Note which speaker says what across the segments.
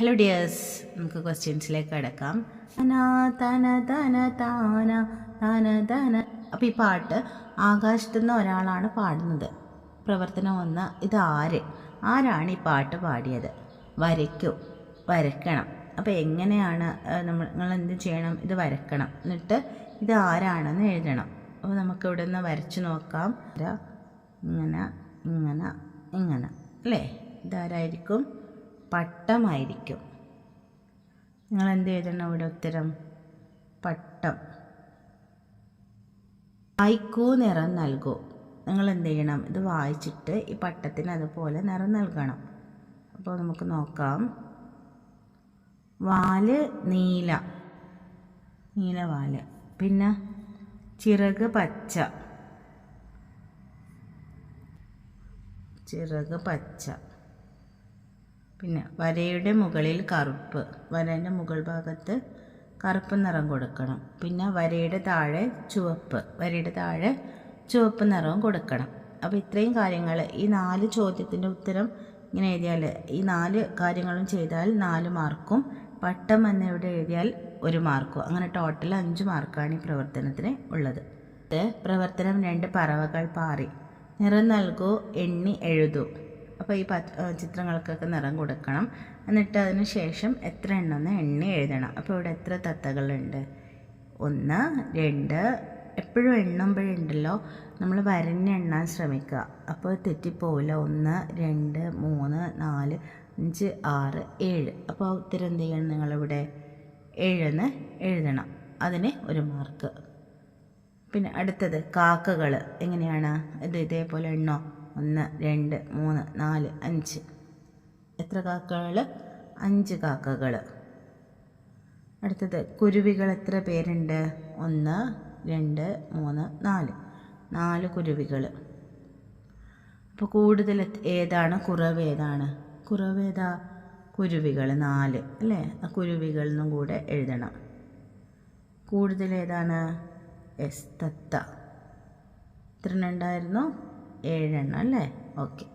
Speaker 1: Hello dears നമുക്ക് ക്വസ്റ്റ്യൻസിലേക്ക് കിടക്കാം. തന തന തന താന തന തന. അപ്പോൾ ഈ പാട്ട് ആകാശത്തു നിന്ന് ഒരാളാണ് പാടുന്നത്. പ്രവർത്തനം ഒന്ന് ഇത് ആര്? ആരാണ് ഈ പാട്ട് പാടിയത്? വരയ്ക്കൂ വരക്കണം അപ്പോൾ എങ്ങനെയാണ് നമ്മൾ നിങ്ങൾ എന്ത് ചെയ്യണം? ഇത് വരക്കണം എന്നിട്ട് ഇത് ആരാണെന്ന് എഴുതണം. അപ്പോൾ നമുക്ക് ഇവിടെ നിന്ന് വരച്ച് നോക്കാം. ഇങ്ങനെ ഇങ്ങനെ ഇങ്ങനെ. അല്ലേ? ഇതാരായിരിക്കും? പട്ടമായിരിക്കും. നിങ്ങൾ എന്ത് എഴുതണം ഇവിടെ ഉത്തരം? പട്ടം. വായിക്കൂ നിറം നൽകൂ. നിങ്ങൾ എന്ത് ചെയ്യണം? ഇത് വായിച്ചിട്ട് ഈ പട്ടത്തിന് അതുപോലെ നിറം നൽകണം. അപ്പോൾ നമുക്ക് നോക്കാം. വാൽ നീല. നീല വാൽ. പിന്നെ ചിറക് പച്ച. ചിറക് പച്ച. പിന്നെ വരയുടെ മുകളിൽ കറുപ്പ്. വരേന്റെ മുകൾ ഭാഗത്ത് കറുപ്പ് നിറം കൊടുക്കണം. പിന്നെ വരയുടെ താഴെ ചുവപ്പ്. വരയുടെ താഴെ ചുവപ്പ് നിറവും കൊടുക്കണം. അപ്പോൾ ഇത്രയും കാര്യങ്ങൾ ഈ നാല് ചോദ്യത്തിന്റെ ഉത്തരം ഇങ്ങനെ എഴുതിയാൽ ഈ നാല് കാര്യങ്ങളും ചെയ്താൽ നാല് മാർക്കും പട്ടം എന്നിവിടെ എഴുതിയാൽ ഒരു മാർക്കും. അങ്ങനെ ടോട്ടൽ അഞ്ച് മാർക്കാണ് ഈ പ്രവർത്തനത്തിന് ഉള്ളത്. പ്രവർത്തനം രണ്ട് പറവകൾ പാറി. നിറം നൽകൂ എണ്ണി എഴുതൂ. അപ്പോൾ ഈ ചിത്രങ്ങൾക്കൊക്കെ നിറം കൊടുക്കണം. എന്നിട്ട് അതിന് ശേഷം എത്ര എണ്ണമെന്ന് എണ്ണി എഴുതണം. അപ്പോൾ ഇവിടെ എത്ര തത്തകളുണ്ട്? ഒന്ന് രണ്ട്. എപ്പോഴും എണ്ണുമ്പോഴുണ്ടല്ലോ. നമ്മൾ വരഞ്ഞ് എണ്ണാൻ ശ്രമിക്കുക. അപ്പോൾ തെറ്റിപ്പോവില്ല. ഒന്ന് രണ്ട് മൂന്ന് നാല് അഞ്ച് ആറ് ഏഴ്. അപ്പോൾ ഉത്തരം എന്ത് ചെയ്യണം നിങ്ങളിവിടെ? ഏഴെന്ന് എഴുതണം. അതിന് ഒരു മാർക്ക്. പിന്നെ അടുത്തത് കാക്കകൾ എങ്ങനെയാണ്? ഇത് ഇതേപോലെ എണ്ണോ? ഒന്ന് രണ്ട് മൂന്ന് നാല് അഞ്ച്. എത്ര കാക്കകൾ അഞ്ച് കാക്കകൾ അടുത്തത് കുരുവികൾ എത്ര പേരുണ്ട്? ഒന്ന് രണ്ട് മൂന്ന് നാല്. നാല് കുരുവികൾ അപ്പോൾ കൂടുതൽ ഏതാണ്? കുറവ് ഏതാണ്? കുറവ് ഏതാ? കുരുവികൾ നാല് അല്ലേ? ആ കുരുവികളെന്നും കൂടെ എഴുതണം. കൂടുതൽ ഏതാണ്? എസ് തത്ത. എത്ര ഉണ്ടായിരുന്നു? ഏഴെണ്ണം അല്ലേ? ഓക്കെ.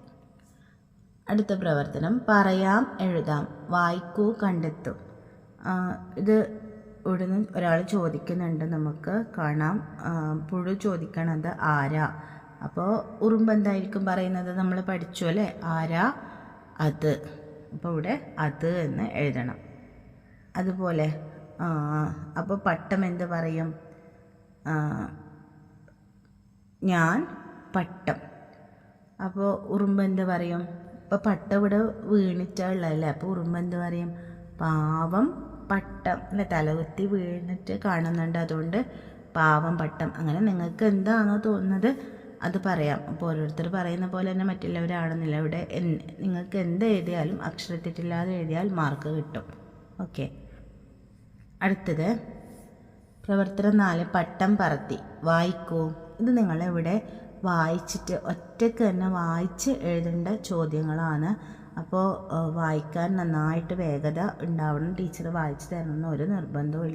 Speaker 1: അടുത്ത പ്രവർത്തനം. പറയാം എഴുതാം. വായിക്കൂ കണ്ടെത്തൂ. ഇത് ഇവിടുന്ന് ഒരാൾ ചോദിക്കുന്നുണ്ട് നമുക്ക്. കാണാം. പുഴു ചോദിക്കണത് ആരാ? അപ്പോൾ ഉറുമ്പ് എന്തായിരിക്കും പറയുന്നത്? നമ്മൾ പഠിച്ചു അല്ലേ? ആരാ? അത്. അപ്പോൾ ഇവിടെ അത് എന്ന് എഴുതണം. അതുപോലെ അപ്പോൾ പട്ടം എന്ത് പറയും? ഞാൻ പട്ടം. അപ്പോൾ ഉറുമ്പ് എന്ത് പറയും? ഇപ്പോൾ പട്ടം ഇവിടെ വീണിട്ടുള്ളതല്ലേ അപ്പോൾ ഉറുമ്പ് എന്ത് പറയും? പാവം പട്ടം. അല്ലെ തലകുത്തി വീണിട്ട് കാണുന്നുണ്ട്. അതുകൊണ്ട് പാവം പട്ടം. അങ്ങനെ നിങ്ങൾക്ക് എന്താണോ തോന്നുന്നത് അത് പറയാം. അപ്പോൾ ഓരോരുത്തർ പറയുന്ന പോലെ തന്നെ മറ്റുള്ളവരാണെന്നില്ല. ഇവിടെ നിങ്ങൾക്ക് എന്ത് എഴുതിയാലും അക്ഷരത്തെറ്റില്ലാതെ എഴുതിയാൽ മാർക്ക് കിട്ടും. ഓക്കെ. അടുത്തത്. പ്രവർത്തനം നാല് പട്ടം പറത്തി. വായിക്കൂ. ഇത് നിങ്ങളിവിടെ വായിച്ചിട്ട് ഒറ്റയ്ക്ക് തന്നെ വായിച്ച് എഴുതേണ്ട ചോദ്യങ്ങളാണ്. അപ്പോൾ വായിക്കാൻ നന്നായിട്ട് വേഗത ഉണ്ടാവണം. ടീച്ചർ വായിച്ചു തരണമെന്ന് ഒരു നിർബന്ധവും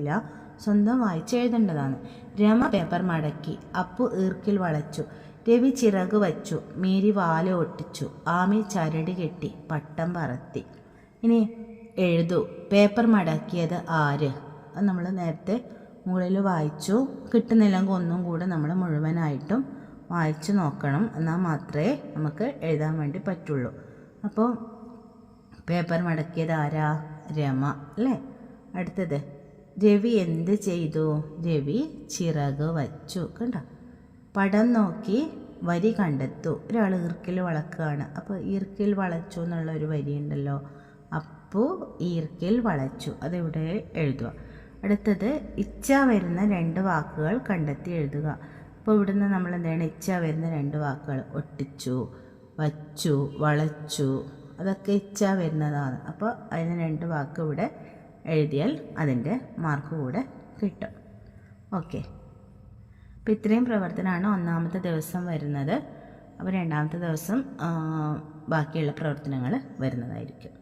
Speaker 1: സ്വന്തം വായിച്ച് എഴുതേണ്ടതാണ്. രമ പേപ്പർ മടക്കി അപ്പു ഈർക്കിൽ വളച്ചു രവി ചിറക് വച്ചു മേരി വാല ഒട്ടിച്ചു ആമി ചരടി കെട്ടി പട്ടം പറത്തി. ഇനി എഴുതൂ പേപ്പർ മടക്കിയത് ആര്? അത് നമ്മൾ നേരത്തെ മുകളിൽ വായിച്ചു. കിട്ടുന്നില്ലെങ്കിൽ ഒന്നും കൂടെ നമ്മൾ മുഴുവനായിട്ടും വായിച്ചു നോക്കണം. എന്നാൽ മാത്രമേ നമുക്ക് എഴുതാൻ വേണ്ടി പറ്റുള്ളൂ. അപ്പോൾ പേപ്പർ മടക്കിയത് ആരാ? രമ അല്ലേ? അടുത്തത്. രവി എന്ത് ചെയ്തു? രവി ചിറക് വച്ചു കണ്ട? പടം നോക്കി വരി കണ്ടെത്തു. ഒരാൾ ഈർക്കിൽ വളക്കുകയാണ്. അപ്പോൾ ഈർക്കിൽ വളച്ചു എന്നുള്ള ഒരു വരി ഉണ്ടല്ലോ. അപ്പോൾ ഈർക്കിൽ വളച്ചു. അതിവിടെ എഴുതുക? അടുത്തത് ഇച്ഛ വരുന്ന രണ്ട് വാക്കുകൾ കണ്ടെത്തി എഴുതുക. അപ്പോൾ ഇവിടുന്ന് നമ്മൾ എന്താണ് ഇച്ച വരുന്ന രണ്ട് വാക്കുകൾ. ഒട്ടിച്ചു വച്ചു വളച്ചു. അതൊക്കെ ഇച്ച വരുന്നതാണ്. അപ്പോൾ അതിന് രണ്ട് വാക്ക് ഇവിടെ എഴുതിയാൽ അതിന്റെ മാർക്ക് കൂടെ കിട്ടും. ഓക്കെ അപ്പോൾ ഇത്രയും പ്രവർത്തനമാണ് ഒന്നാമത്തെ ദിവസം വരുന്നത്. അപ്പോൾ രണ്ടാമത്തെ ദിവസം ബാക്കിയുള്ള പ്രവർത്തനങ്ങൾ വരുന്നതായിരിക്കും.